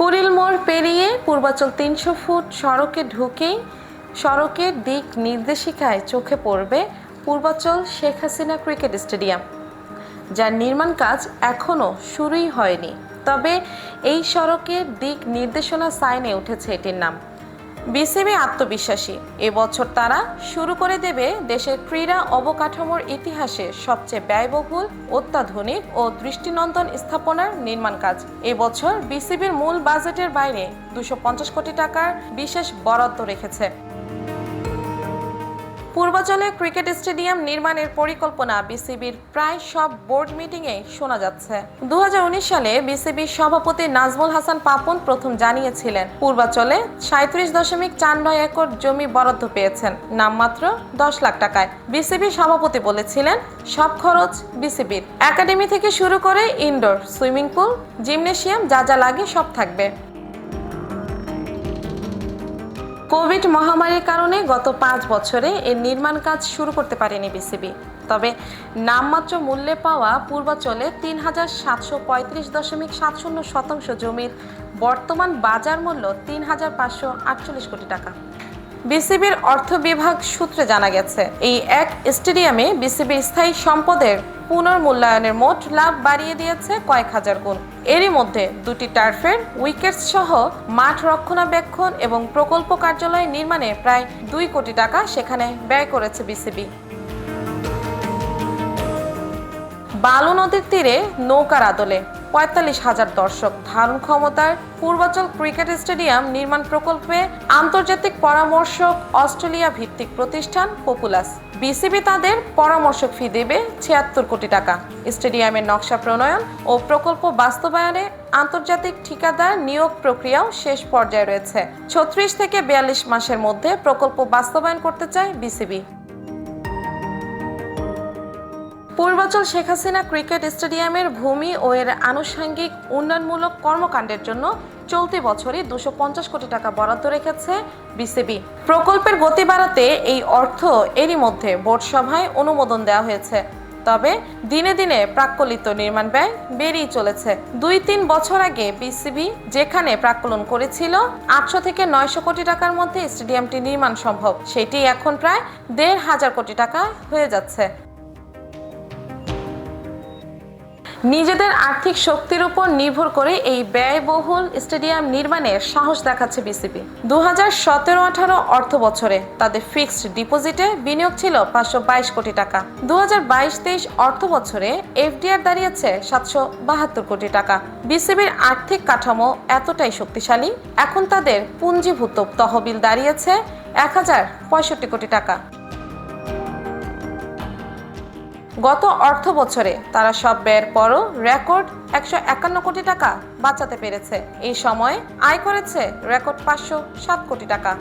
কুড়িল মোড় পেরিয়ে পূর্বাচল তিনশো ফুট সড়কে ঢুকেই সড়কের দিক নির্দেশিকায় চোখে পড়বে পূর্বাচল শেখ হাসিনা ক্রিকেট স্টেডিয়াম, যার নির্মাণ কাজ এখনও শুরুই হয়নি। তবে এই সড়কের দিক নির্দেশনা সাইনে উঠেছে এটির নাম। বিসিবি আত্মবিশ্বাসী। এবছর তারা শুরু করে দেবে দেশের ক্রীড়া অবকাঠামোর ইতিহাসে সবচেয়ে ব্যয়বহুল, অত্যাধুনিক ও দৃষ্টিনন্দন স্থাপনার নির্মাণ কাজ। এবছর বিসিবির মূল বাজেটের বাইরে দুশো কোটি টাকার বিশেষ বরাদ্দ রেখেছে। পূর্বাচলে ক্রিকেট স্টেডিয়াম নির্মাণের পরিকল্পনা বিসিবির প্রায় সব বোর্ড মিটিংয়ে শোনা যাচ্ছে। দু হাজার উনিশ সালে বিসিবির সভাপতি নাজমুল হাসান পাপন প্রথম জানিয়েছিলেন, পূর্বাচলে সাঁত্রিশ দশমিক চার নয় একর জমি বরাদ্দ পেয়েছেন, নামমাত্র দশ লাখ টাকায়। বিসিবি সভাপতি বলেছিলেন, সব খরচ বিসিবির। একাডেমি থেকে শুরু করে ইনডোর, সুইমিং পুল, জিমনেশিয়াম, যা যা লাগে সব থাকবে। কোভিড মহামারীর কারণে গত পাঁচ বছরে এর নির্মাণ কাজ শুরু করতে পারেনি বিসিবি। তবে নামমাত্র মূল্যে পাওয়া পূর্বাচলে তিন হাজার সাতশো পঁয়ত্রিশ দশমিক সাত শূন্য শতাংশ জমির বর্তমান বাজার মূল্য তিন হাজার পাঁচশো আটচল্লিশ কোটি টাকা। বিসিবির অর্থ বিভাগ সূত্রে জানা গেছে, এই এক স্টেডিয়ামে বিসিবির স্থায়ী সম্পদের পুনর্মূল্যায়নের মোট লাভ বাড়িয়ে দিয়েছে কয়েক হাজার গুণ। এরই মধ্যে দুটি টার্ফের উইকেটস সহ মাঠ রক্ষণাবেক্ষণ এবং প্রকল্প কার্যালয় নির্মাণে প্রায় দুই কোটি টাকা সেখানে ব্যয় করেছে বিসিবি। বালু নদীর তীরে নৌকার আদলে পঁয়তাল্লিশ হাজার দর্শক। ধারণ ক্ষমতার পূর্বাচল ক্রিকেট স্টেডিয়াম নির্মাণ প্রকল্পে আন্তর্জাতিক পরামর্শক অস্ট্রেলিয়া ভিত্তিক প্রতিষ্ঠান পপুলাস। বিসিবি তাদের পরামর্শক ফি দেবে ছিয়াত্তর কোটি টাকা। স্টেডিয়ামের নকশা প্রণয়ন ও প্রকল্প বাস্তবায়নে আন্তর্জাতিক ঠিকাদার নিয়োগ প্রক্রিয়াও শেষ পর্যায়ে রয়েছে। ছত্রিশ থেকে বিয়াল্লিশ মাসের মধ্যে প্রকল্প বাস্তবায়ন করতে চায় বিসিবি। পূর্বাচল শেখ হাসিনা ক্রিকেট স্টেডিয়ামের ভূমি ও এর আনুষঙ্গিক উন্নয়নমূলক কর্মকাণ্ডের জন্য চলতি বছরই দুশো পঞ্চাশ কোটি টাকা বরাদ্দ রেখেছে বিসিবি। প্রকল্পের গতি বাড়াতে এই অর্থ এরই মধ্যে বোর্ড সভায় অনুমোদন দেওয়া হয়েছে। তবে দিনে দিনে প্রাক্কলিত নির্মাণ ব্যয় বেড়েই চলেছে। দুই তিন বছর আগে বিসিবি যেখানে প্রাক্কলন করেছিল, আটশো থেকে নয়শো কোটি টাকার মধ্যে স্টেডিয়ামটি নির্মাণ সম্ভব। সেটি এখন প্রায় দেড় হাজার কোটি টাকা হয়ে যাচ্ছে। নিজেদের আর্থিক শক্তির উপর নির্ভর করে এই ব্যয়বহুল স্টেডিয়াম নির্মাণের সাহস দেখাচ্ছে বিসিবি। দু হাজার সতেরো আঠারো অর্থ বছরে তাদের ফিক্সড ডিপোজিটে বিনিয়োগ ছিল পাঁচশো বাইশ কোটি টাকা। দু হাজার বাইশ তেইশ অর্থ বছরে এফডিআর দাঁড়িয়েছে সাতশো বাহাত্তর কোটি টাকা। বিসিবির আর্থিক কাঠামো এতটাই শক্তিশালী, এখন তাদের পুঞ্জীভূত তহবিল দাঁড়িয়েছে এক হাজার পঁয়ষট্টি কোটি টাকা। গত অর্থ বছরে তারা সব ব্যয়ের পরও রেকর্ড একশো একান্ন কোটি টাকা বাঁচাতে পেরেছে। এই সময়ে আয় করেছে রেকর্ড পাঁচশো সাত কোটি টাকা।